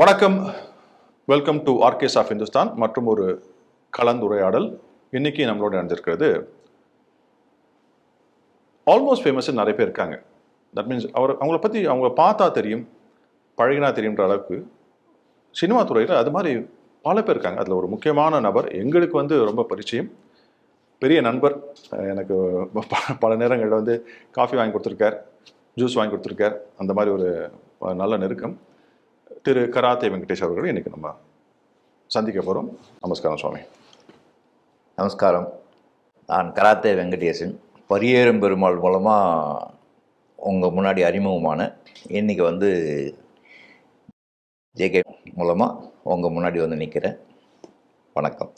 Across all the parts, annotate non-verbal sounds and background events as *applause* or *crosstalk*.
வணக்கம். Welcome to archives of Hindustan மற்றும் ஒரு கலந்துரையாடல். இன்னைக்கு நம்மளோட நடந்திருக்கிறது ஆல்மோஸ்ட் ஃபேமஸ் நிறைய பேர் இருக்காங்க. தட் மீன்ஸ் அவர் அவங்கள பற்றி அவங்கள பார்த்தா தெரியும் பழகினா தெரியுன்ற அளவுக்கு சினிமா துறையில் அது மாதிரி பல பேர் இருக்காங்க. அதில் ஒரு முக்கியமான நபர் எங்களுக்கு வந்து ரொம்ப பரிச்சயம். பெரிய நண்பர் எனக்கு பல நேரங்களில் வந்து காஃபி வாங்கி கொடுத்துருக்கார் ஜூஸ் வாங்கி கொடுத்துருக்கார். அந்த மாதிரி ஒரு நல்ல நெருக்கம். திரு கராத்தே வெங்கடேஷ் அவர்கள் இன்னைக்கு நம்ம சந்திக்க போகிறோம் நமஸ்காரம் சுவாமி. நமஸ்காரம். நான் கராத்தே வெங்கடேசன். பரியேறும் பெருமாள் மூலமாக உங்கள் முன்னாடி அறிமுகமான இன்றைக்கி வந்து ஜேகே மூலமாக உங்கள் முன்னாடி வந்து நிற்கிறேன் வணக்கம்.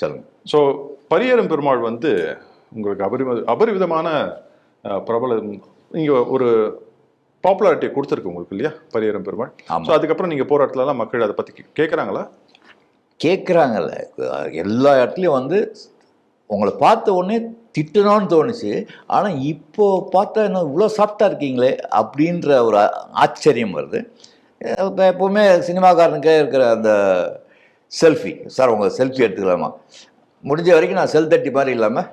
சொல்லுங்கள் ஸோ பரியேறும் பெருமாள் வந்து உங்களுக்கு அபரிம அபரிவிதமான பிரபலம். இங்கே ஒரு பாப்புலாரிட்டி கொடுத்துருக்கு உங்களுக்கு இல்லையா? பரியேறும் பெருமாள். ஸோ அதுக்கப்புறம் நீங்கள் போகிற இடத்துலலாம் மக்கள் அதை பற்றி கேட்குறாங்களா கேட்குறாங்கல்ல எல்லா இடத்துலையும் வந்து உங்களை பார்த்த உடனே திட்டணும்னு தோணுச்சு. ஆனால் இப்போ பார்த்தா என்ன இவ்வளோ சாஃப்டாக இருக்கீங்களே அப்படின்ற ஒரு ஆச்சரியம் வருது. இப்போ எப்போவுமே சினிமாக்காரனுக்கே இருக்கிற அந்த செல்ஃபி சார் உங்கள் செல்ஃபி எடுத்துக்கலாமா? முடிஞ்ச வரைக்கும் நான் செல் தட்டி மாதிரி இல்லாமல்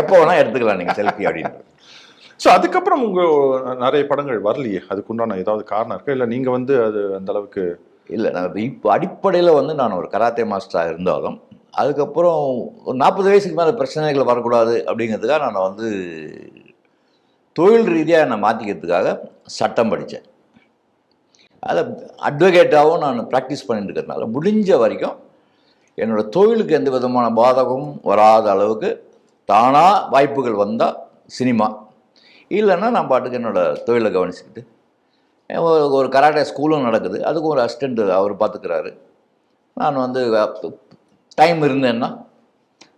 எப்போ வேணால் எடுத்துக்கலாம் நீங்கள் செல்ஃபி அப்படின்னு ஸோ அதுக்கப்புறம் உங்கள் நிறைய படங்கள் வரலையே? அதுக்குண்டான ஏதாவது காரணம் இருக்கா? இல்லை நீங்கள் வந்து அது அந்த அளவுக்கு இல்லை நான் இப்போ அடிப்படையில் வந்து நான் ஒரு கராத்தே மாஸ்டராக இருந்தாலும் அதுக்கப்புறம் ஒரு நாற்பது வயசுக்கு மேலே பிரச்சனைகள் வரக்கூடாது அப்படிங்கிறதுக்காக நான் வந்து தொழில் ரீதியாக என்னை மாற்றிக்கிறதுக்காக சட்டம் படித்தேன். அதை அட்வொகேட்டாகவும் நான் ப்ராக்டிஸ் பண்ணிட்டு இருக்கிறதுனால முடிஞ்ச வரைக்கும் என்னோடய தொழிலுக்கு எந்த விதமான பாதகமும் வராத அளவுக்கு தானாக வாய்ப்புகள் வந்தால் சினிமா. இல்லைன்னா நான் பாட்டுக்கு என்னோடய தொழிலை கவனிச்சுக்கிட்டு ஒரு- கராட்டை கராட்டே ஸ்கூலும் நடக்குது. அதுக்கும் ஒரு அசிஸ்டண்ட் அவர் பார்த்துக்கிறாரு நான் வந்து டைம் இருந்தேன்னா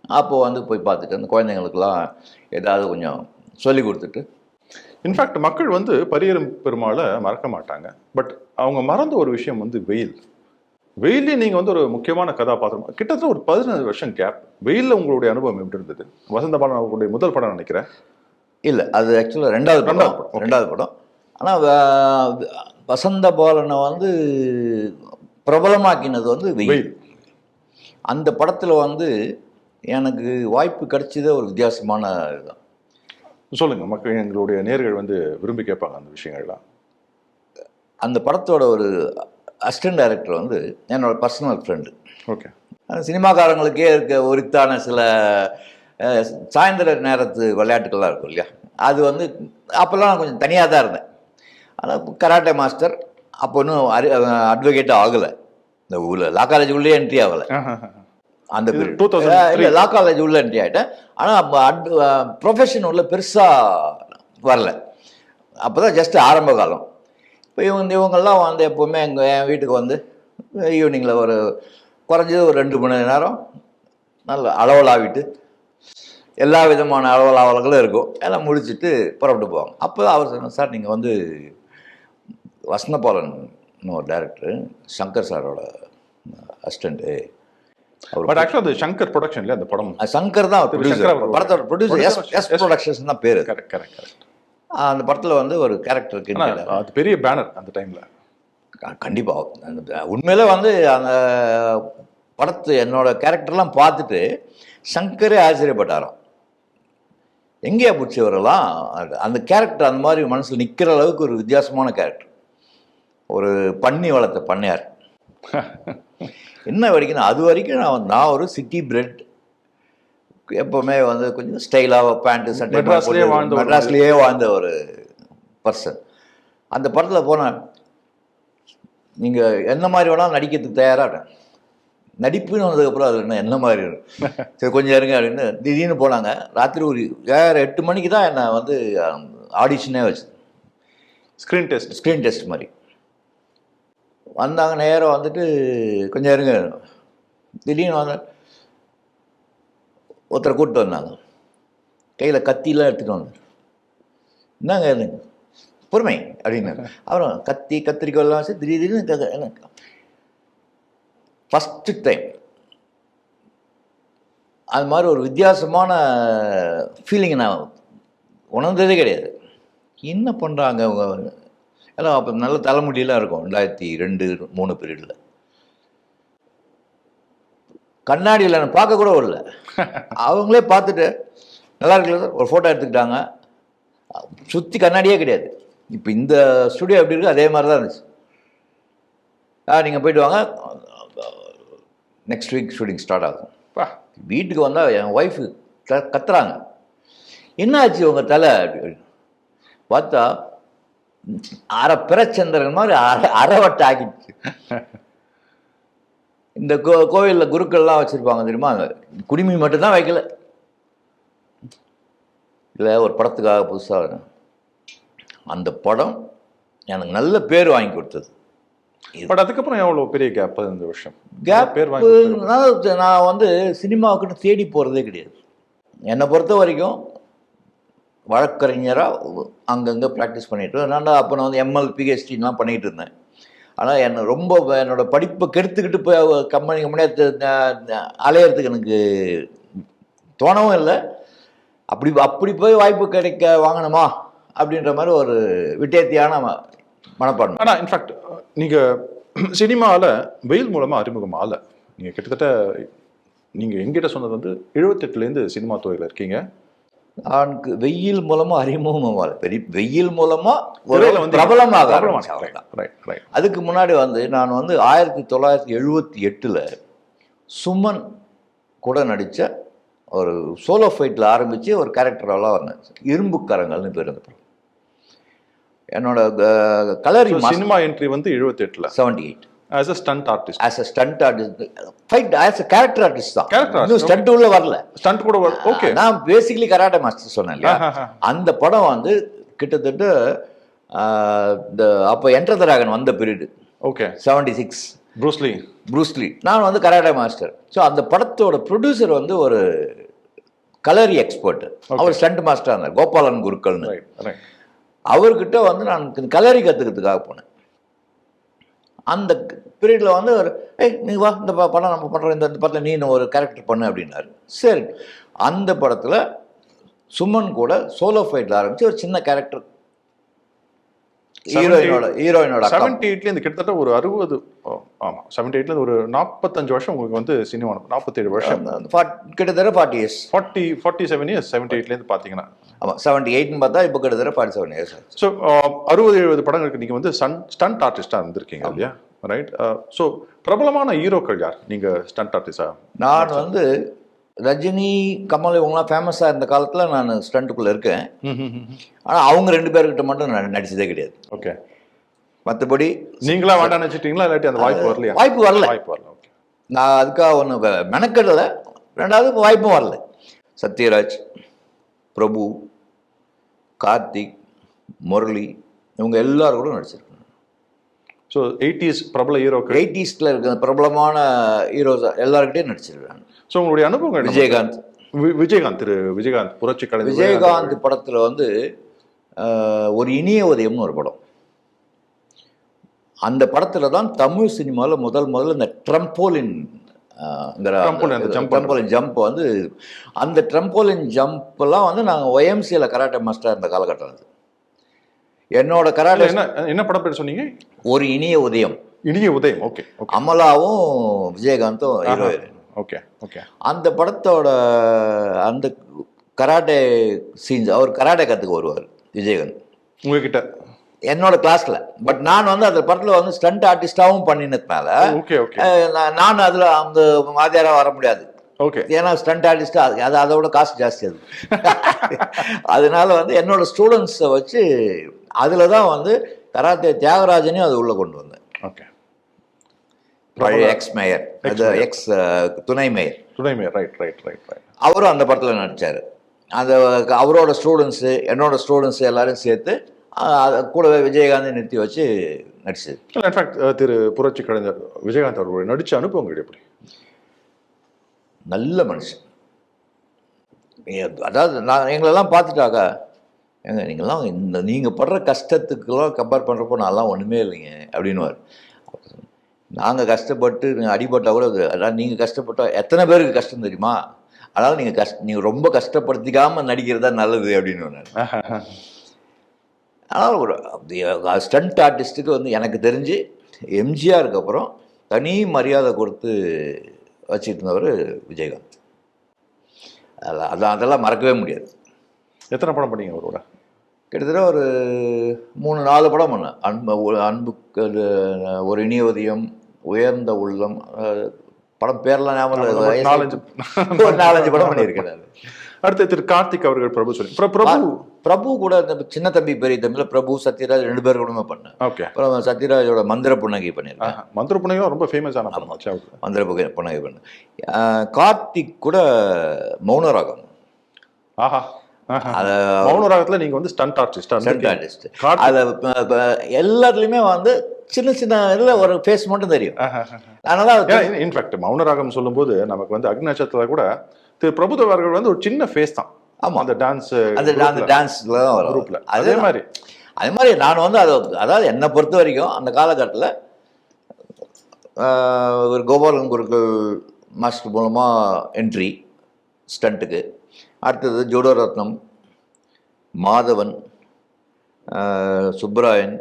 அப்போது வந்து போய் பார்த்துட்டு அந்த குழந்தைங்களுக்கெல்லாம் ஏதாவது கொஞ்சம் சொல்லி கொடுத்துட்டு. இன்ஃபேக்ட் மக்கள் வந்து பரியரும் பெருமாளை மறக்க மாட்டாங்க. பட் அவங்க மறந்த ஒரு விஷயம் வந்து வெயில். வெயிலே நீங்கள் வந்து ஒரு முக்கியமான கதாபாத்திரம். கிட்டத்தட்ட ஒரு பதினஞ்சு வருஷம் கேப் வெயிலில் உங்களுடைய அனுபவம் எப்படி இருந்தது? வசந்த பாடம் அவர்களுடைய முதல் படம் நினைக்கிறேன். இல்லை அது ஆக்சுவலாக ரெண்டாவது படம். ரெண்டாவது படம் ஆனால் வசந்த பாலனை வந்து பிரபலமாக்கினது வந்து வெயில். அந்த படத்தில் வந்து எனக்கு வாய்ப்பு கிடைச்சதே ஒரு வித்தியாசமான இதுதான். சொல்லுங்க மக்கள் எங்களுடைய நேர்கள் வந்து விரும்பி கேட்பாங்க அந்த விஷயங்கள்லாம். அந்த படத்தோட ஒரு அசிஸ்டன்ட் டைரக்டர் வந்து என்னோட பர்சனல் ஃப்ரெண்டு ஓகே அந்த சினிமாக்காரங்களுக்கே இருக்க உரித்தான சில சாயந்தர நேரத்து விளையாட்டுகள்லாம் இருக்கும் இல்லையா? அது வந்து அப்போல்லாம் நான் கொஞ்சம் தனியாக தான் இருந்தேன். ஆனால் கராட்டே மாஸ்டர் அப்போ இன்னும் அரி அட்வொகேட் ஆகலை. இந்த ஊரில் லா காலேஜ் உள்ளே என்ட்ரி ஆகலை. அந்த. 2003. அஹ், இல்ல லா காலேஜ் உள்ள என்ட்ரி ஆகிட்டேன் ஆனால் அப்போ அட் ப்ரொஃபஷன் உள்ள பெருசாக வரல. அப்போ தான் ஜஸ்ட் ஆரம்ப காலம். இப்போ இவங்க இவங்கெல்லாம் வந்து எப்போவுமே எங்கள் என் வீட்டுக்கு வந்து ஈவினிங்கில் ஒரு குறைஞ்சது ஒரு ரெண்டு மணி நேரம் நல்ல அளவலாவிட்டு எல்லா விதமான அளவலாவல்களும் இருக்கும். எல்லாம் முடிச்சுட்டு புறப்பட்டு போவாங்க. அப்போ தான் அவர் சொன்னார் சார் நீங்கள் வந்து வசந்தபாலன் ஒரு டேரக்டர் சங்கர் சாரோட அசிஸ்டண்ட்டு பட் ஆக்சுவலாக அது சங்கர் ப்ரொடக்ஷன் இல்லையா அந்த படம்? சங்கர் தான் படத்தோட ப்ரொடியூசர் எஸ் எஸ். ப்ரொடக்ஷன்ஸ் தான் பேர். கரெக்ட் கரெக்ட் கரெக்ட் அந்த படத்தில் வந்து ஒரு கேரக்டருக்கு அது பெரிய பேனர் அந்த டைமில் கண்டிப்பாக அந்த உண்மையிலே வந்து அந்த படத்து என்னோட கேரக்டர்லாம் பார்த்துட்டு சங்கரே ஆச்சரியப்பட்டாராம். எங்கேயா பிடிச்சவரெல்லாம் அந்த கேரக்டர் அந்த மாதிரி மனசில் நிற்கிற அளவுக்கு ஒரு வித்தியாசமான கேரக்டர் ஒரு பன்னி வளர்த்த பண்ணையார். என்ன வரைக்கும் அது வரைக்கும் நான் நான் ஒரு சிட்டி பிரெட் எப்போவுமே வந்து கொஞ்சம் ஸ்டைலாக பேண்ட்டு சட்டை மெட்ராஸ்லயே வாழ்ந்த ஒரு- மெட்ராஸ்லேயே வாழ்ந்த ஒரு பர்சன் அந்த படத்தில் போனேன் நீங்கள் எந்த மாதிரி வேணாலும் நடிக்கிறதுக்கு தயாராக நடிப்புன்னு வந்ததுக்கப்புறம் அது என்ன என்ன மாதிரி இருக்கும்? *laughs* சரி கொஞ்சம் இருங்க அப்படின்னு திடீர்னு போனாங்க. ராத்திரி ஒரு ஏழரை எட்டு மணிக்கு தான் என்னை வந்து ஆடிஷனே வச்சு ஸ்க்ரீன் டெஸ்ட் ஸ்க்ரீன் டெஸ்ட் மாதிரி. வந்தாங்க நேரம் வந்துட்டு கொஞ்சம் இருங்க. திடீர்னு வந்து ஒருத்தரை கூப்பிட்டு வந்தாங்க. கையில் கத்திலாம் எடுத்துகிட்டு வந்தார் என்னங்க இதுங்க பொறுமை அப்படின்னு *laughs* அப்புறம் கத்தி கத்திரிக்கோல்லாம் வச்சு திடீர்னு ஃபஸ்ட்டு டைம் அது மாதிரி ஒரு வித்தியாசமான ஃபீலிங்கை நான் உணர்ந்ததே கிடையாது. என்ன பண்ணுறாங்க அவங்க? எல்லாம் அப்போ நல்ல தலைமுடியெல்லாம் இருக்கும் ரெண்டாயிரத்தி ரெண்டு மூணு பீரியடில். கண்ணாடியில் நான் பார்க்க கூட வரல. அவங்களே பார்த்துட்டு நல்லா இருக்கல ஒரு ஃபோட்டோ எடுத்துக்கிட்டாங்க. சுற்றி கண்ணாடியே கிடையாது. இப்போ இந்த ஸ்டுடியோ எப்படி இருக்கோ அதே மாதிரி தான் இருந்துச்சு. ஆ நீங்கள் போயிட்டு வாங்க. நெக்ஸ்ட் வீக் ஷூட்டிங் ஸ்டார்ட் ஆகும். பா வீட்டுக்கு வந்தால் என் ஒய்ஃபு க கத்துறாங்க. என்ன ஆச்சு உங்கள் தலை? பார்த்தா அரை பிரச்சந்திரன் மாதிரி அரை அரைவட்டை ஆகிடுச்சு இந்த கோ கோவிலில் குருக்கள்லாம் வச்சுருப்பாங்க தெரியுமா? அந்த குடிமி மட்டும்தான் வைக்கல. இல்லை ஒரு படத்துக்காக புதுசாக அந்த படம் எனக்கு நல்ல பேர் வாங்கி கொடுத்தது. பட் அதுக்கப்புறம் எவ்வளவு பெரிய கேப் பதினஞ்சு வருஷம் கேப் பேர். நான் வந்து சினிமாவுக்குன்னு தேடி போகிறதே கிடையாது. என்னை பொறுத்த வரைக்கும் வழக்கறிஞராக அங்கங்கே ப்ராக்டிஸ் பண்ணிட்டு நான் அப்போ நான் வந்து எம்எல் பிஹெச்டிலாம் பண்ணிகிட்டு இருந்தேன். ஆனால் என்னை ரொம்ப என்னோட படிப்பை கெடுத்துக்கிட்டு போய் கம்பெனி கம்பெனியாக அலையிறதுக்கு எனக்கு தோணவும் இல்லை. அப்படி அப்படி போய் வாய்ப்பு கிடைக்க வாங்கணுமா? அப்படின்ற மாதிரி ஒரு விட்டேத்தியான மனப்பான்மை. ஆனா இன்ஃபேக்ட் நீங்க சினிமால வெயில் மூலமா அறிமுகம் ஆகல. நீங்க கிட்டத்தட்ட நீங்க எங்கிட்ட சொன்னது வந்து 78 இருந்து சினிமா துறையில இருக்கீங்க. அவனுக்கு வெயில் மூலமா அறிமுகம் ஆகல. பெரிய வெயில் மூலமா ஒரு திரையில வந்து பிரபலமாக அதுக்கு முன்னாடி வந்து நான் வந்து ஆயிரத்தி தொள்ளாயிரத்தி எழுபத்தி எட்டில் சுமன் கூட நடித்த ஒரு சோலோ ஃபைட்டில் ஆரம்பித்து ஒரு கேரக்டரெல்லாம் வந்தேன். இரும்புக்கரங்கள்னு பேர் அந்த படம் என்னோட கலரி சினிமா என்ட்ரி வந்து 78 ல seventy eight as a stunt artist as a stunt artist fight as a character artist தான். Character artist, இன்னும் ஸ்டண்ட் உள்ள வரல. ஸ்டண்ட் கூட ஓகே நான் பேசிக்கலி கராட்டே மாஸ்டர் சொன்னேன் இல்லையா? அந்த படம் வந்து கிட்டத்தட்ட இந்த அப்போ என்டர் தராகன் வந்த period okay seventy six Bruce Lee Bruce Lee நான் வந்து கராட்டே மாஸ்டர் ஸோ அந்த படத்தோட ப்ரொடியூசர் வந்து ஒரு கலரி எக்ஸ்பர்ட் அவர் ஸ்டண்ட் மாஸ்டர் இருந்தார் கோபாலன் குருக்கள்னு. ரைட் ரைட் அவர்கிட்ட வந்து நான் கலரி கற்றுக்கிறதுக்காக போனேன். அந்த பீரியடில் வந்து ஒரு ஏய் நீ வா இந்த படம் நம்ம பண்ணுறோம் இந்த இந்த படத்தில் நீ ஒரு கேரக்டர் பண்ணு அப்படின்னாரு. சரி. அந்த படத்தில் சுமன் கூட சோலோ ஃபைட்டில் ஆரம்பிச்சு ஒரு சின்ன கேரக்டர் ஹீரோயினோட ஹீரோயினோட. செவன்டி எயிட்ல இருந்து கிட்டத்தட்ட ஒரு அறுபது ஆமா. செவன்டி எயிட்ல இருந்து ஒரு நாற்பத்தஞ்சு வருஷம் உங்களுக்கு வந்து சினிமா நாற்பத்தேழு வருஷம். கிட்டத்தட்ட forty years forty forty seven years seventy எயிட்ல இருந்து பாத்தீங்கன்னா ஆமாம் செவன்ட்டி எயிட்னு பார்த்தா இப்போ கிட்டத்தட்ட ஃபார்ட்டி செவன் இயர்ஸ் ஸோ அறுபது எழுபது படங்களுக்கு நீங்க வந்து சன் ஸ்டண்ட் ஆர்டிஸ்டா இருந்திருக்கீங்க இல்லையா? ரைட் ஸோ பிரபலமான ஹீரோக்கள் யார்? நீங்க ஸ்டண்ட் ஆர்டிஸ்டா நான் வந்து ரஜினி கமல் இவங்கலாம் ஃபேமஸாக இருந்த காலத்தில் நான் ஸ்டண்ட்டுக்குள்ளே இருக்கேன். ஆனால் அவங்க ரெண்டு பேர்கிட்ட மட்டும் நான் நடிச்சதே கிடையாது. ஓகே மற்றபடி நீங்களா வேண்டாம்னு வச்சுட்டீங்களா இல்லாட்டி அந்த வாய்ப்பு வரலையா? வாய்ப்பு வரல. வாய்ப்பு வரல ஓகே நான் அதுக்காக ஒன்று மெனக்கெடல. ரெண்டாவது வாய்ப்பும் வரல. சத்யராஜ் பிரபு கார்த்திக் முரளி இவங்க எல்லாரும் கூட நடிச்சிருக்காங்க. ஸோ எயிட்டிஸ் பிரபல ஹீரோக்கள் எயிட்டிஸில் இருக்கிற பிரபலமான ஹீரோஸ் எல்லாருக்கிட்டையும் நடிச்சிருக்காங்க. ஸோ உங்களுடைய அனுபவங்கள் என்ன? விஜயகாந்த். விஜயகாந்த் திரு விஜயகாந்த் புரட்சி கலைஞர் விஜயகாந்த். படத்தில் வந்து ஒரு இனிய உதயம்னு ஒரு படம். அந்த படத்தில் தான் தமிழ் சினிமாவில் முதல் முதல்ல இந்த ட்ரம்போலின் ட்ரம்போலின் ஜம்ப் வந்து அந்த ட்ரம்போலின் ஜம்ப்லாம் வந்து நாங்கள் ஒயம்சியில் கராட்டே மாஸ்டராக இருந்த காலகட்டம் அது. என்னோட கராட்டே என்ன என்ன படம் பேர் சொன்னீங்க? ஒரு இனிய உதயம். இனிய உதயம் ஓகே அமலாவும் விஜயகாந்தும் ஓகே ஓகே அந்த படத்தோட அந்த கராட்டே சீன்ஸ் அவர் கராட்டே கற்றுக்க வருவார் விஜயகாந்த். உங்ககிட்ட? என்னோட கிளாஸ்ல பட் நான் வந்து அந்த படத்துல வந்து ஸ்டண்ட் ஆர்டிஸ்டாவும் பண்ணினதுனால ஓகே ஓகே அஹ், நான் அதுல அந்த வாத்தியாரா வர முடியாது. ஓகே ஏன்னா ஸ்டண்ட் ஆர்டிஸ்டா அது அதோட காசு ஜாஸ்தி அது. *laughs* அதனால வந்து என்னோட ஸ்டூடெண்ட்ஸை வச்சு அதில் தான் வந்து கராத்தே தியாகராஜனையும் அது உள்ள கொண்டு வந்தேன். ஓகே பழைய எக்ஸ் மேயர் அது எக்ஸ் துணை மேயர் துணை mayor right right right right அவரும் அந்த படத்தில் நடிச்சார். அந்த அவரோட ஸ்டூடெண்ட்ஸு என்னோட ஸ்டூடெண்ட்ஸு எல்லாரும் சேர்த்து அது கூடவே விஜயகாந்தை நிறுத்தி வச்சு நடிச்சது. இன்ஃபேக்ட் திரு புரட்சி கலைஞர் விஜயகாந்த் அவர்களுடைய நடிச்ச அனுபவங்கள் எப்படி? நல்ல மனுஷன். அதாவது நான் எங்களெல்லாம் பார்த்துட்டாக்கா ஏங்க நீங்கள்லாம் இந்த நீங்கள் படுற கஷ்டத்துக்கெல்லாம் கம்பேர் பண்ணுறப்போ நான்லாம் ஒன்றுமே இல்லைங்க அப்படின்னுவார். நாங்கள் கஷ்டப்பட்டு நீங்கள் அடிபட்டால் கூட அது- அதான் நீங்கள் கஷ்டப்பட்டா எத்தனை பேருக்கு கஷ்டம் தெரியுமா? அதனால் நீங்கள் கஷ்ட நீங்கள் ரொம்ப கஷ்டப்படுத்திக்காமல் நடிக்கிறது தான் நல்லது அப்படின்னு ஆனால் ஒரு ஸ்டண்ட் ஆர்டிஸ்ட்டுக்கு வந்து எனக்கு தெரிஞ்சு எம்ஜிஆருக்கு அப்புறம் தனி மரியாதை கொடுத்து வச்சுட்டு இருந்தவர் விஜயகாந்த். அதெல்லாம் அதெல்லாம் அதெல்லாம் மறக்கவே முடியாது. எத்தனை படம் பண்ணீங்க அவரோட? கிட்டத்தட்ட ஒரு மூணு நாலு படம் பண்ணேன். அன்பு அன்புக்கு ஒரு இனியவதியம் உயர்ந்த உள்ளம் படம் பேர்லாம் ஞாபகம் நாலஞ்சு ஒரு நாலஞ்சு படம் பண்ணியிருக்கேன் *laughs* நான். அடுத்து திரு கார்த்திக் அவர்கள் பிரபு சொல்லி. பிர- பிரபு. பிரபு கூட சின்ன தம்பி பெரிய தம்பியில பிரபு சத்யராஜ் ரெண்டு பேர் கூடமே பண்ணேன். ஓகே. அப்புறம் சத்யராஜோட மந்திர புன்னகை பண்ணியிருக்கேன். மந்திர புனையும் ரொம்ப ஃபேமஸான படம். மந்திர புன்னகை பண்ணேன். கார்த்திக் கூட மௌனராகம். ஆஹா ஆஹா. அதை மௌன ராகத்துல நீங்க வந்து stunt artist stunt artist Karthik அதில் எல்லாத்துலேயுமே வந்து சின்ன சின்ன இதில் ஒரு ஃபேஸ் மட்டும் தெரியும். அதனால அது இன்ஃபேக்ட் மௌனராகம் சொல்லும்போது நமக்கு வந்து அக்னி நட்சத்திரத்துல கூட திரு பிரபுதேவா அவர்கள் வந்து ஒரு சின்ன ஃபேஸ் தான். ஆமா. அந்த டான்ஸ் அந்த அந்த டான்ஸ்ல தான் வரும். குரூப்ல அதே அதே மாதிரி. அதே மாதிரி நான் வந்து அது அதாவது என்னை பொறுத்த வரைக்கும் அந்த காலகட்டத்தில் ஒரு கோபாலன் குருக்கள் மாஸ்டர் மூலமாக என்ட்ரி ஸ்டண்ட்டுக்கு அடுத்தது ஜோடோ ரத்னம் மாதவன் சுப்பராயன்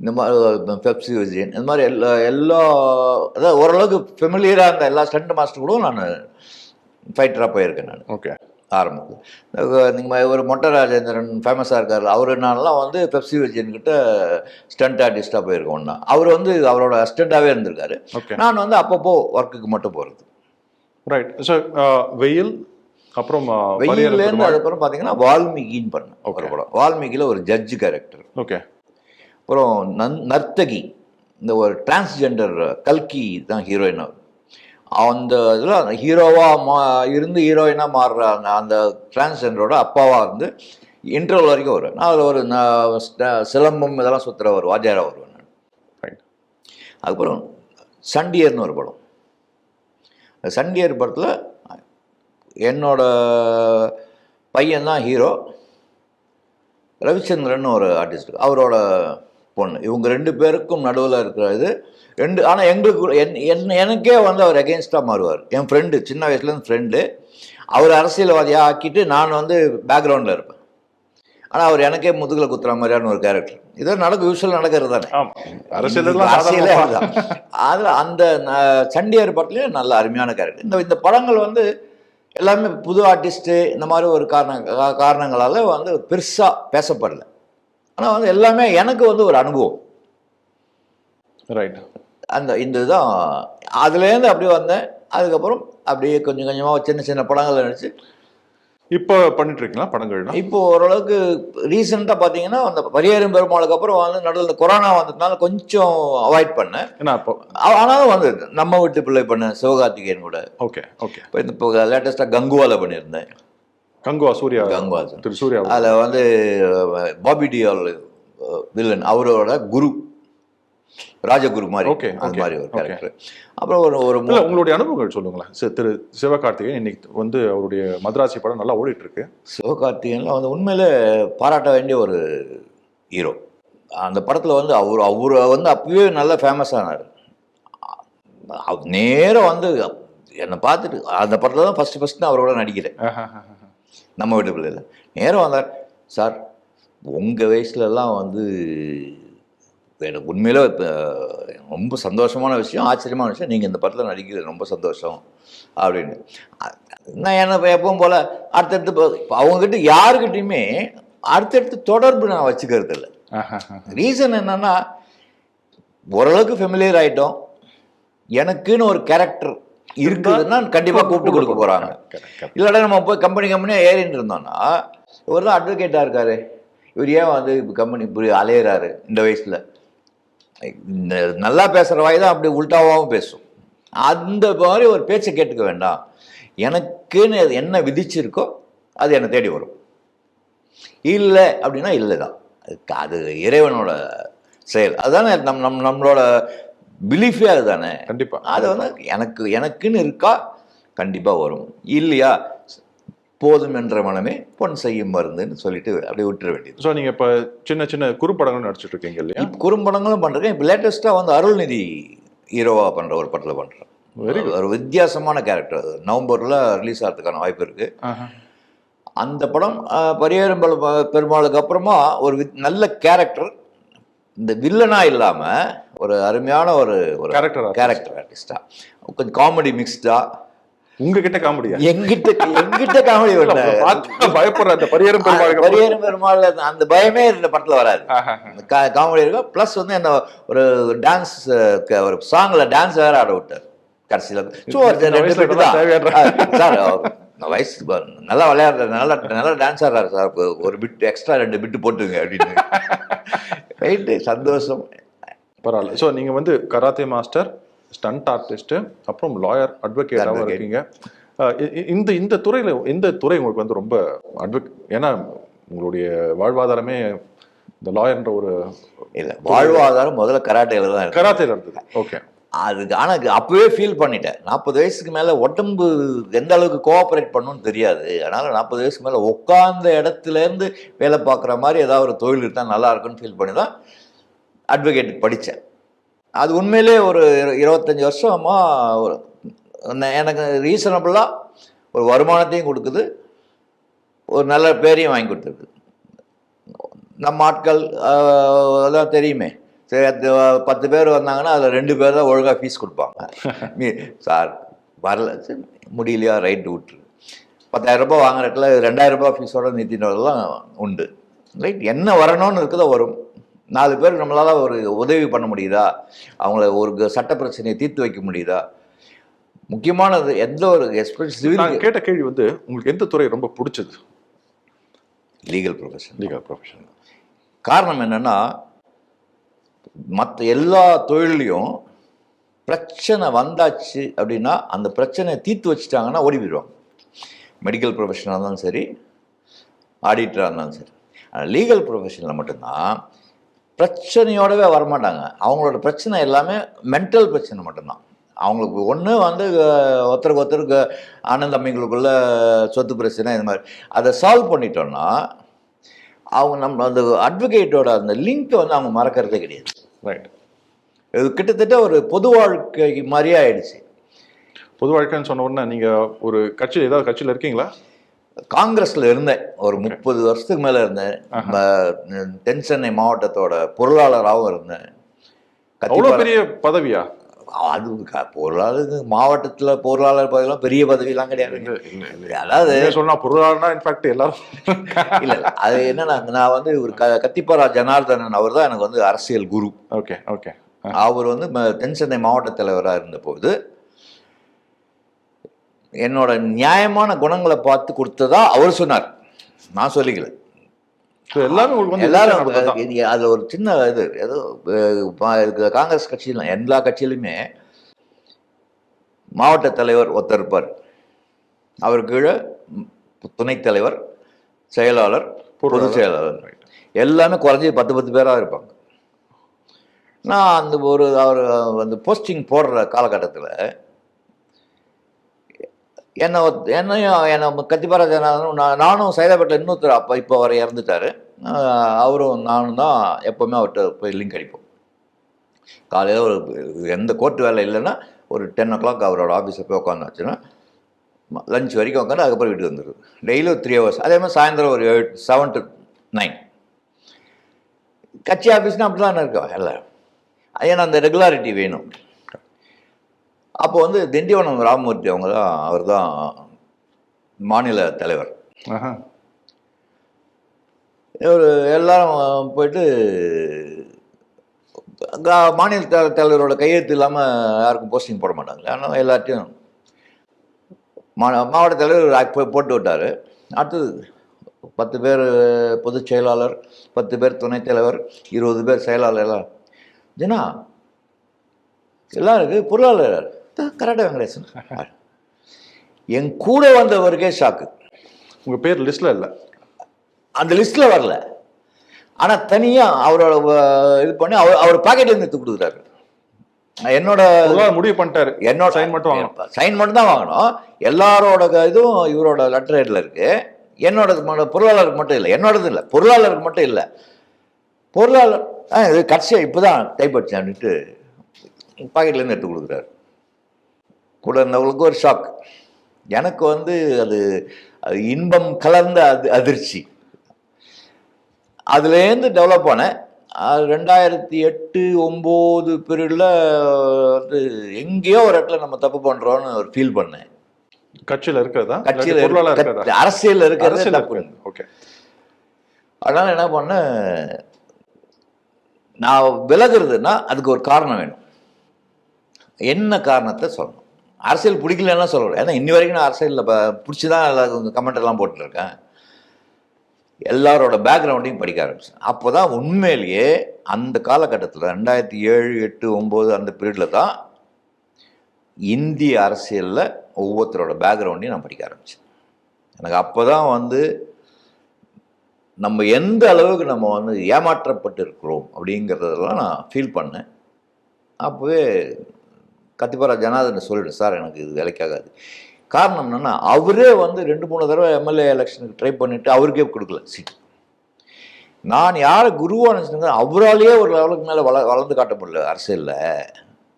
இந்த மாதிரி பெப்சி விஜயன் இந்த மாதிரி எல்லா எல்லா அதாவது ஓரளவுக்கு ஃபெமிலியராக இருந்த எல்லா ஸ்டண்ட் மாஸ்டர் கூட நான் ஃபைட்டராக போயிருக்கேன் நான். ஓகே ஆரம்பத்தில். நீங்கள் ஒரு மொட்டை ராஜேந்திரன் ஃபேமஸாக இருக்கார். அவர் நான்லாம் வந்து பெப்சி விஜயன் கிட்ட ஸ்டண்ட் ஆர்டிஸ்டாக போயிருக்கோம் ஒன்றா அவர் வந்து அவரோட அசிஸ்டண்ட்டாகவே இருந்திருக்காரு. ஓகே நான் வந்து அப்பப்போ ஒர்க்குக்கு மட்டும் போகிறது ரைட் ஸோ வெயில் அப்புறம் uh, வெயிலேருந்து அதுக்கப்புறம் பார்த்தீங்கன்னா வால்மீகின்னு பண்ணேன் ஒரு. படம். வால்மீகியில் ஒரு ஜட்ஜு கேரக்டர் ஓகே அப்புறம் நன் நர்த்தகி இந்த ஒரு டிரான்ஸ்ஜெண்டர் கல்கி தான் ஹீரோயின் அவர். அந்த இதில் ஹீரோவாக மா இருந்து ஹீரோயினாக மாறுற அந்த அந்த டிரான்ஸ்ஜெண்டரோட அப்பாவாக இருந்து இன்டர்வல் வரைக்கும் வருவேன் நான் அதில் ஒரு நான் சிலம்பம் இதெல்லாம் சுற்றுற ஒரு வாத்தியாராக வருவேன் நான். அதுக்கப்புறம் சண்டியர்னு ஒரு படம். சண்டியர் படத்தில் என்னோட பையன் தான் ஹீரோ ரவிச்சந்திரன் ஒரு ஆர்டிஸ்ட் அவரோட பொண்ணு. இவங்க ரெண்டு பேருக்கும் நடுவில் இருக்கிற இது ரெண்டு ஆனால் எங்களுக்கு என் என் எனக்கே வந்து அவர் அகெயின்ஸ்டாக மாறுவார். என் ஃப்ரெண்டு சின்ன வயசுலேருந்து ஃப்ரெண்டு அவர் அரசியல்வாதியாக ஆக்கிட்டு நான் வந்து பேக்ரவுண்டில் இருப்பேன். ஆனால் அவர் எனக்கே முதுகில் குத்துற மாதிரியான ஒரு கேரக்டர் இதோ நடக்கும் யூஸ்வல் நடக்கிறது தானே. அரசியல் அதில் அந்த சண்டியார் படத்துலேயும் நல்ல அருமையான கேரக்டர் இந்த இந்த படங்கள் வந்து எல்லாமே புது ஆர்டிஸ்ட்டு இந்த மாதிரி ஒரு காரண காரணங்களால வந்து பெருசாக பேசப்படல. ஆனால் வந்து எல்லாமே எனக்கு வந்து ஒரு அனுபவம். ரைட் அந்த இந்த இதுதான் அதுலேருந்து அப்படியே வந்தேன். அதுக்கப்புறம் அப்படியே கொஞ்சம் கொஞ்சமாக சின்ன சின்ன படங்கள் நடிச்சு. இப்போ பண்ணிட்டு இருக்கீங்களா படங்கள்னா இப்போ ஓரளவுக்கு ரீசெண்டாக பார்த்தீங்கன்னா அந்த பரியேறும் பெருமாளுக்கு அப்புறம் வந்து நடுவில் இந்த கொரோனா வந்ததுனால கொஞ்சம் அவாய்ட் பண்ணேன். ஏன்னா இப்போ ஆனாலும் வந்து நம்ம வீட்டு பிள்ளை பண்ணேன் சிவகார்த்திகேயன் கூட. Okay okay. இப்போ இந்த இப்போ லேட்டஸ்ட்டாக கங்குவால பண்ணியிருந்தேன். கங்குவா சூர்யா கங்குவா திரு சூர்யா அதில் வந்து பாபி டியால் வில்லன் அவரோட குரு ராஜகுரு மாதிரி Okay, அந்த மாதிரி ஒரு. கேரக்டர் அப்புறம் ஒரு ஒரு உங்களுடைய அனுபவங்கள் சொல்லுங்களேன். திரு சிவகார்த்திகேயன் இன்னைக்கு வந்து அவருடைய மദ്രാசி படம் நல்லா ஓடிட்டு இருக்கு சிவகார்த்திகேயன்லாம் வந்து உண்மையிலே பாராட்ட வேண்டிய ஒரு ஹீரோ அந்த படத்தில் வந்து அவர் அவர் வந்து அப்பவே நல்லா ஃபேமஸ் ஆனார். நேராக வந்து என்னை பார்த்துட்டு அந்த படத்தில் தான் ஃபஸ்ட்டு ஃபஸ்ட்டு நான் அவரோட நடிக்கிறேன். நம்ம வீட்டு பிள்ளைல நேரம் வந்தார் சார் உங்கள் வயசுலலாம் வந்து எனக்கு உண்மையில இப்ப, ரொம்ப சந்தோஷமான விஷயம் ஆச்சரியமான விஷயம். நீங்கள் இந்த படத்தில் நடிக்கிறது ரொம்ப சந்தோஷம் அப்படின்னு. நான் என்ன எப்பவும் போல் அடுத்தடுத்து இப்போ அவங்கக்கிட்ட யாருக்கிட்டையுமே அடுத்தடுத்து தொடர்பு நான் வச்சுக்கிறது இல்லை. ரீசன் என்னன்னா ஓரளவுக்கு ஃபெமிலியர் ஆயிட்டோம். எனக்குன்னு ஒரு கேரக்டர் இருக்குதுன்னா கண்டிப்பாக கூப்பிட்டு கொடுக்க போகிறாங்க இல்லாட்டா நம்ம போய் கம்பெனி கம்பெனியாக ஏறிட்டு இருந்தோம்னா இவர் தான் அட்வொகேட்டாக இருக்காரு. இவர் ஏன் வந்து இப்போ கம்பெனி இப்படி அலையிறாரு இந்த வயசில்? இந்த நல்லா பேசுகிற வாய் தான் அப்படி உல்டாவாகவும் பேசும். அந்த மாதிரி ஒரு பேச்சை கேட்டுக்க வேண்டாம். எனக்குன்னு என்ன விதிச்சிருக்கோ அது என்னை தேடி வரும். இல்லை அப்படின்னா இல்லை தான் அது இறைவனோட செயல். அதுதானே நம் நம் நம்மளோட பிலீஃபே அதுதானே? கண்டிப்பா. அது வந்து எனக்கு எனக்குன்னு இருக்கா? கண்டிப்பாக வரும். இல்லையா? போதும் என்ற மனமே பொன் செய்யும் மருந்துன்னு சொல்லிட்டு அப்படியே விட்டுற வேண்டியது. ஸோ நீங்க இப்ப சின்ன சின்ன குறுப்படங்கள் நடிச்சிட்டு இருக்கீங்க இல்லையா? குறும்படங்களும் பண்ணுறேன் இப்போ லேட்டஸ்ட்டாக வந்து அருள்நிதி ஹீரோவா பண்ணுற ஒரு படத்தில் பண்ணுறேன் Very ஒரு வித்தியாசமான கேரக்டர் அது. நவம்பரில் ரிலீஸ் ஆகிறதுக்கான வாய்ப்பு இருக்குது. அந்த படம் பெருமா- பெருமாளுக்கு அப்புறமா ஒரு வித்- நல்ல கேரக்டர் இந்த வில்லனா இல்லாம ஒரு அருமையான ஒரு ஒரு கேரக்டர் கேரக்டர் ஆர்டிஸ்டா கொஞ்சம் காமெடி மிக்ஸ்டா உங்ககிட்ட காமெடியா? எங்கிட்ட எங்கிட்ட காமெடி பயப்படுற அந்த பரிகாரம் பெருமாளுக்கு பரியேறும் பெருமாள் அந்த பயமே இந்த படத்துல வராது. காமெடி இருக்கும். ப்ளஸ் வந்து என்ன ஒரு டான்ஸ் ஒரு சாங்ல டான்ஸ் வேற ஆட விட்டார். கடைசியில்? சார் வயசு நல்லா விளையாடுறாரு நல்லா நல்லா டான்ஸ் ஆடுறாரு சார். ஒரு பிட் எக்ஸ்ட்ரா ரெண்டு பிட்டு போட்டுங்க அப்படின்னு. *laughs* ரைட்டு சந்தோஷம். பரவாயில்ல. ஸோ நீங்க வந்து கராத்தே மாஸ்டர் ஸ்டண்ட் ஆர்டிஸ்ட் அப்புறம் லாயர் அட்வொகேட்டாகவும். இருக்கீங்க. இந்த இந்த துறையில எந்த துறை உங்களுக்கு வந்து ரொம்ப அட்வொக் ஏன்னா உங்களுடைய வாழ்வாதாரமே இந்த லாயர்ன்ற ஒரு இல்லை வாழ்வாதாரம் முதல்ல கராட்டேல தான் கராத்தேல இருந்தது. ஓகே அதுக்கு ஆனால் அப்போவே ஃபீல் பண்ணிட்டேன். நாற்பது வயசுக்கு மேலே உடம்பு எந்த அளவுக்கு கோஆப்ரேட் பண்ணுன்னு தெரியாது. அதனால் நாற்பது வயசுக்கு மேலே உட்காந்த இடத்துலேருந்து வேலை பார்க்குற மாதிரி ஏதாவது ஒரு தொழில் இருந்தால் நல்லா இருக்குன்னு ஃபீல் பண்ணி தான் அட்வொகேட் படித்தேன் அது உண்மையிலே ஒரு இரு- இருபத்தஞ்சி வருஷமா ஒரு எனக்கு ரீசனபிளாக ஒரு வருமானத்தையும் கொடுக்குது. ஒரு நல்ல பேரையும் வாங்கி கொடுத்துருக்கு நம்ம ஆட்கள் அதெல்லாம் தெரியுமே. பத்து பேர் வந்தாங்கன்னா அதில் ரெண்டு பேர் தான் ஒழுங்காக ஃபீஸ் கொடுப்பாங்க. *laughs* சார் வரல. சரி, முடியலையா? ரைட்டு விட்டுரு. பத்தாயிரம் ரூபாய் வாங்குற இடத்துல ரெண்டாயிரம் ரூபாய் ஃபீஸோட நிறுத்தினதெல்லாம் உண்டு. ரைட் என்ன வரணும்னு இருக்குதோ வரும். நாலு பேர் நம்மளால ஒரு உதவி பண்ண முடியுதா? அவங்கள ஒரு சட்ட பிரச்சனையை தீர்த்து வைக்க முடியுதா? முக்கியமானது எந்த ஒரு நான் கேட்ட கேள்வி வந்து உங்களுக்கு எந்த துறை ரொம்ப பிடிச்சது? லீகல் ப்ரொஃபஷன் லீகல் ப்ரொஃபஷன் காரணம் என்னன்னா மற்ற எல்லா தொழிலையும் பிரச்சனை வந்தாச்சு அப்படின்னா அந்த பிரச்சனையை தீர்த்து வச்சுட்டாங்கன்னா ஓடி போயிடுவாங்க. மெடிக்கல் ப்ரொஃபஷனாக இருந்தாலும் சரி ஆடிட்டராக இருந்தாலும் சரி. ஆனால் லீகல் ப்ரொஃபஷனில் மட்டும்தான் பிரச்சனையோடவே வரமாட்டாங்க. அவங்களோட பிரச்சனை எல்லாமே மென்டல் பிரச்சனை மட்டும்தான். அவங்களுக்கு ஒன்று வந்து ஒருத்தருக்கு ஒருத்தருக்கு அண்ணன் தம்பிங்களுக்குள்ள சொத்து பிரச்சனை இந்த மாதிரி. அதை சால்வ் பண்ணிட்டோன்னா அவங்க நம்ம அந்த அட்வொகேட்டோட அந்த லிங்க்கை வந்து அவங்க மறக்கிறதே கிடையாது. ரைட் இது கிட்டத்தட்ட ஒரு பொது வாழ்க்கை மாதிரியே ஆயிடுச்சு. பொது வாழ்க்கைன்னு சொன்ன உடனே நீங்க ஒரு கட்சி ஏதாவது கட்சியில இருக்கீங்களா? காங்கிரஸ்ல இருந்தேன். ஒரு முப்பது வருஷத்துக்கு மேல இருந்தேன். தென் சென்னை மாவட்டத்தோட பொருளாளராகவும் இருந்தேன். கத்திப்பாரா- பெரிய பதவியா? அது பொருளாளர் மாவட்டத்துல பொருளாளர் பதவியெல்லாம் பெரிய பதவியெல்லாம் கிடையாது. அதாவது நீங்க சொன்னா பொருளாதாரம்னா இன்ஃபேக்ட் எல்லாரும் இல்ல இல்ல. அது என்னன்னா நான் வந்து ஒரு க கத்திப்பாரா ஜனார்தனன் அவர் தான் எனக்கு வந்து அரசியல் குரு. Okay okay. அவர் வந்து தென் சென்னை மாவட்ட தலைவராக இருந்தபோது என்னோட நியாயமான குணங்களை பார்த்து கொடுத்ததா அவர் சொன்னார். நான் சொல்லிக்கல. வந்து எல்லாரும் ஈஸியா நடந்ததுதான். இது- அது ஒரு சின்ன இது ஏதோ காங்கிரஸ் கட்சியில் எல்லா கட்சியிலுமே மாவட்ட தலைவர் ஒருத்தர் இருப்பார். அவர் கீழே துணைத் தலைவர் செயலாளர் பொதுச் செயலாளர். எல்லாமே குறைஞ்சி பத்து பத்து பேராக இருப்பாங்க. நான் அந்த ஒரு அவர் அந்த போஸ்டிங் போடுற காலகட்டத்தில் என்னை என்னையும் என்னை கத்திப்பாரா ஜனார்தனும் நான் நானும் சைதாப்பேட்டில் இன்னொருத்தர் அப்போ இப்போ அவர் இறந்துட்டார். அவரும் நானும் தான் எப்போவுமே அவர்கிட்ட போய் லிங்க் அடிப்போம். காலையில் ஒரு எந்த கோர்ட்டு வேலை இல்லைன்னா ஒரு டென் ஓ கிளாக் அவரோட ஆஃபீஸில் போய் உட்காந்தாச்சுன்னா லஞ்ச் வரைக்கும் உட்காந்து அதுக்கப்புறம் வீட்டுக்கு வந்துடுது டெய்லி ஒரு த்ரீ ஹவர்ஸ் அதே மாதிரி சாயந்தரம் ஒரு எயிட் செவன் டு நைன் கட்சி ஆஃபீஸ்னால் அப்படி தான் இருக்கோம் எல்லாம் ஏன்னா அந்த ரெகுலாரிட்டி வேணும். அப்போ வந்து திண்டிவனம் ராமமூர்த்தி அவங்க தான் அவர் தான் மாநில தலைவர். ஒரு எல்லாரும் போயிட்டு மாநில தலைவரோட கையெழுத்து இல்லாமல் யாருக்கும் போஸ்டிங் போட மாட்டாங்க ஆனால் எல்லாத்தையும் மா மாவட்ட தலைவர் போட்டு விட்டார். அடுத்தது பத்து பேர் பொதுச் செயலாளர் பத்து பேர் துணைத் தலைவர் இருபது பேர் செயலாளர் எல்லாம். ஜனா எல்லாம் இருக்கு பொருளாளர். கரெக்டாக வெங்கடேசன். என் கூட வந்தவருக்கே ஷாக்கு உங்க பேர் லிஸ்ட்ல இல்ல. அந்த லிஸ்ட்ல வரல. ஆனா தனியா அவரோட இது பண்ணி அவர் அவர் பாக்கெட்ல இருந்து எடுத்து கொடுக்குறாரு. என்னோட முடிவு பண்ணிட்டாரு. என்னோட சைன் மட்டும் வாங்கணும். சைன் மட்டும் தான் வாங்கணும். எல்லாரோட இதுவும் இவரோட லெட்டர் ஹெட்ல இருக்கு. மட்டும் பொருளாளருக்கு மட்டும் இல்லை. என்னோடது இல்லை. பொருளாளருக்கு மட்டும் இல்லை. பொருளாளர் ஆ இது கடைசியாக இப்போ தான் அடிச்சேன் அப்படின்ட்டு பாக்கெட்லேருந்து எடுத்து கொடுக்குறாரு. கூட இருந்தவங்களுக்கு ஒரு ஷாக் எனக்கு வந்து அது அது இன்பம் கலந்த அது அதிர்ச்சி. அதுலேருந்து டெவலப் ஆனேன். அது ரெண்டாயிரத்தி எட்டு ஒம்பது பீரியடில் வந்து எங்கேயோ ஒரு இடத்துல நம்ம தப்பு பண்ணுறோன்னு ஒரு ஃபீல் பண்ணேன். கட்சியில இருக்கிறதா? கட்சியில் அரசியல் இருக்கிறது? தப்பு. ஓகே. அதனால் என்ன பண்ணேன்? நான் விலகுறதுன்னா அதுக்கு ஒரு காரணம் வேணும். என்ன காரணத்தை சொல்லணும்? அரசியல் பிடிக்கலன்னா சொல்லணும் ஏன்னா இன்னி வரைக்கும் நான் அரசியலில் பிடிச்சி தான் எல்லாரும் கமெண்ட் எல்லாம் போட்டுருக்கேன் எல்லாரோட பேக்ரவுண்டையும் படிக்க ஆரம்பிச்சேன். அப்போ தான் உண்மையிலேயே அந்த காலகட்டத்தில் ரெண்டாயிரத்தி ஏழு எட்டு ஒம்பது அந்த பீரியடில் தான் இந்திய அரசியலில் ஒவ்வொருத்தரோட பேக்ரவுண்டையும் நான் படிக்க ஆரம்பித்தேன் எனக்கு அப்போ தான் வந்து நம்ம எந்த அளவுக்கு நம்ம வந்து ஏமாற்றப்பட்டு இருக்கிறோம் அப்படிங்கிறதெல்லாம் நான் ஃபீல் பண்ணேன். அப்போவே கத்திப்பாரா ஜனார்தன் சொல்லிடு சார் எனக்கு இது வேலைக்காகாது. காரணம் என்னன்னா அவரே வந்து ரெண்டு மூணு தடவை எம்எல்ஏ எலெக்ஷனுக்கு ட்ரை பண்ணிட்டு அவருக்கே கொடுக்கல சீட் நான் யாரை குருவாக நினச்சிருந்தேன் அவராலேயே ஒரு லெவலுக்கு மேலே வள வளர்ந்து காட்ட முடியல அரசியலில்.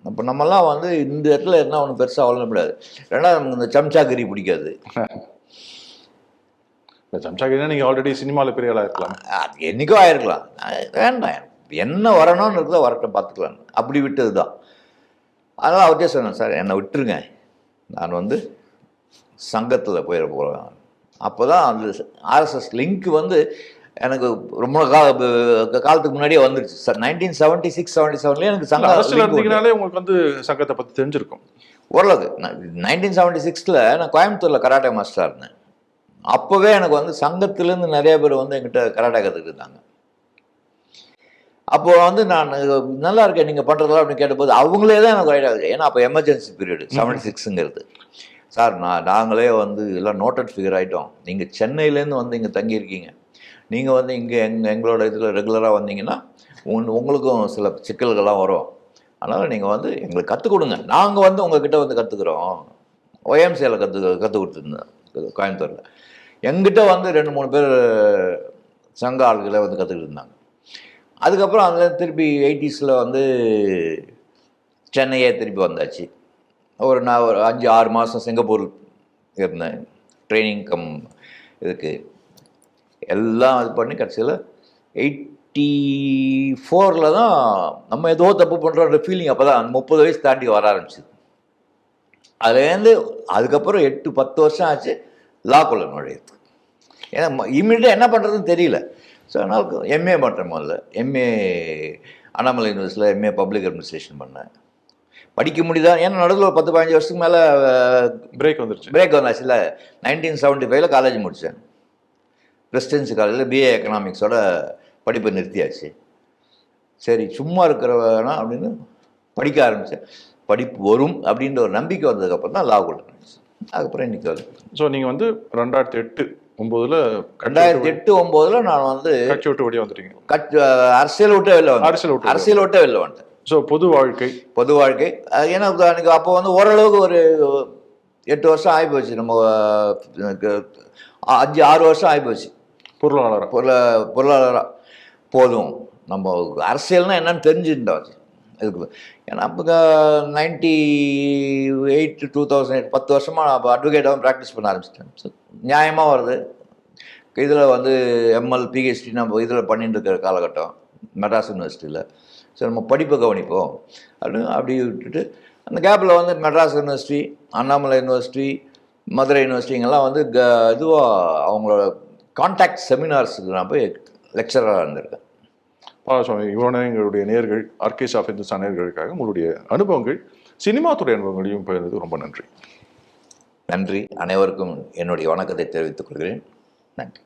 இப்போ நம்மலாம் வந்து இந்த இடத்துல என்ன ஒன்று பெருசாக வளர முடியாது. ரெண்டாவது நமக்கு இந்த சம்சாகிரி பிடிக்காது. இந்த சம்சாகிரினா நீங்க ஆல்ரெடி சினிமால பெரிய ஆளா இருக்கலாம். அது என்னைக்கோ ஆயிருக்கலாம். வேண்டாம். என்ன வரணும்னு இருக்குதோ வரட்டும் பார்த்துக்கலாம். அப்படி விட்டது தான் அதனால் அவர்கிட்ட சொன்னேன் சார் என்னை விட்டுருங்க. நான் வந்து சங்கத்தில் போயிட போகிறேன் அப்போ தான் அந்த ஆர்எஸ்எஸ் லிங்க் வந்து எனக்கு ரொம்ப கால காலத்துக்கு முன்னாடியே வந்துருச்சு. Sir nineteen seventy six seventy செவன்லேயே எனக்கு சங்க. இருந்தீங்கனாலே உங்களுக்கு வந்து சங்கத்தை பத்தி தெரிஞ்சிருக்கும். ஓரளவுக்கு. நைன்டீன் செவன்ட்டி சிக்ஸில் நான் கோயம்புத்தூரில் கராட்டே மாஸ்டராக இருந்தேன். அப்போவே எனக்கு வந்து சங்கத்துலேருந்து நிறைய பேர் வந்து என்கிட்ட கராட்டே கற்றுக்கிட்டு இருந்தாங்க. அப்போ வந்து நான் நல்லா இருக்கேன் நீங்கள் பண்ணுறதெல்லாம் அப்படின்னு கேட்டபோது அவங்களே தான் எனக்கு ரைட் ஆகுது ஏன்னா அப்போ எமர்ஜென்சி பீரியடு செவன்ட்டி சிக்ஸுங்கிறது சார் நான் நாங்களே வந்து எல்லாம் நோட்டட் ஃபிகர் ஆகிட்டோம் நீங்கள் சென்னையிலேருந்து வந்து இங்கே தங்கியிருக்கீங்க. நீங்கள் வந்து இங்கே எங் எங்களோட இதில் ரெகுலராக வந்தீங்கன்னா உன் உங்களுக்கும் சில சிக்கல்கள்லாம் வரும். அதனால் நீங்கள் வந்து எங்களுக்கு கற்றுக் கொடுங்க. நாங்கள் வந்து உங்ககிட்ட வந்து கற்றுக்குறோம் ஒயம்சியில் கற்று கற்றுக் கொடுத்துருந்தேன் கோயம்புத்தூரில். எங்கிட்ட வந்து ரெண்டு மூணு பேர் சங்க ஆளுகளை வந்து கற்றுக்கிட்டு இருந்தாங்க. அதுக்கப்புறம் அதில் திருப்பி எயிட்டிஸில் வந்து சென்னையே திருப்பி வந்தாச்சு. ஒரு நான் ஒரு அஞ்சு ஆறு மாதம் சிங்கப்பூர் இருந்தேன். ட்ரைனிங் கம் இதுக்கு. எல்லாம் இது பண்ணி கடைசியில் எயிட்டி ஃபோரில் தான் நம்ம ஏதோ தப்பு பண்ணுறோன்ற ஃபீலிங் அப்போ தான் முப்பது வயசு தாண்டி வர ஆரம்பிச்சிது. அதுலேருந்து அதுக்கப்புறம் எட்டு பத்து வருஷம் ஆச்சு லாக்குள்ள நுழையிறது ஏன்னா இம்மிடியாக என்ன பண்ணுறதுன்னு தெரியல. ஸோ அதனால் எம்ஏ பண்ணுறேன் முதல்ல எம்ஏ அண்ணாமலை யூனிவர்சிட்டியில் எம்ஏ பப்ளிக் அட்மினிஸ்ட்ரேஷன் பண்ணேன். படிக்க முடியுதா? ஏன்னா நடுவில் ஒரு பத்து பதினஞ்சு வருஷத்துக்கு மேலே பிரேக் வந்துருச்சு. பிரேக் வந்தாச்சுல நைன்டீன் செவன்ட்டி ஃபைவ்ல காலேஜ் முடித்தேன் பிரசிடென்சி காலேஜில் பிஏ எக்கனாமிக்ஸோட படிப்பை நிறுத்தியாச்சு. சரி சும்மா இருக்கிறவனா அப்படின்னு படிக்க ஆரம்பித்தேன் படிப்பு வரும் அப்படின்ற ஒரு நம்பிக்கை வந்ததுக்கப்புறம் தான் லா கொள்ள அதுக்கப்புறம் இன்னைக்கு வருது ஸோ நீங்க வந்து ரெண்டாயிரத்தி எட்டு ஒன்பதுல ரெண்டாயிரத்தி எட்டு ஒம்போதுல நான் வந்து கட்சி விட்டு வெளியே வந்துட்டீங்க. கட்சி அரசியல் விட்டே வெளில வந்தேன். அரசியல் விட்டு அரசியல் விட்டே வெளில வந்துட்டேன் ஸோ பொது வாழ்க்கை. பொது வாழ்க்கை. ஏன்னா எனக்கு அப்போ வந்து ஓரளவுக்கு ஒரு எட்டு வருஷம் ஆகி போச்சு நம்ம அஞ்சு ஆறு வருஷம் ஆகி போச்சு பொருளாளர்? பொருள பொருளாதாரம் போதும். நம்ம அரசியல்னா என்னன்னு தெரிஞ்சுட்டோம் இதுக்கு ஏன்னா இப்போ ninety eight two thousand eight பத்து வருஷமாக நான் அப்போ அட்வொகேட்டாகவும் ப்ராக்டிஸ் பண்ண ஆரம்பிச்சிட்டேன். ஸோ நியாயமாக வருது. இதில் வந்து எம்எல் பிஹெச்டி நம்ம இதில் பண்ணிட்டு இருக்கிற காலகட்டம் மெட்ராஸ் யூனிவர்சிட்டியில் சரி நம்ம படிப்பை கவனிப்போம். அப்படின்னு அப்படி விட்டுட்டு அந்த கேப்பில் வந்து மெட்ராஸ் யூனிவர்சிட்டி அண்ணாமலை யூனிவர்சிட்டி மதுரை யூனிவர்சிட்டிங்கெல்லாம் வந்து க இதுவாக அவங்களோட கான்டாக்ட் செமினார்ஸுக்கு நான் போய் லெக்சராக இருந்திருக்கேன். பாலசுவாமி இவ்வளோ எங்களுடைய நேர்கள் ஆர்கேஸ் ஆஃப் இந்துஸ்தான் நேர்களுக்காக உங்களுடைய அனுபவங்கள் சினிமா துறை அனுபவங்களையும் பகிர்ந்தது ரொம்ப நன்றி. நன்றி. அனைவருக்கும் என்னுடைய வணக்கத்தை தெரிவித்துக் கொள்கிறேன். நன்றி.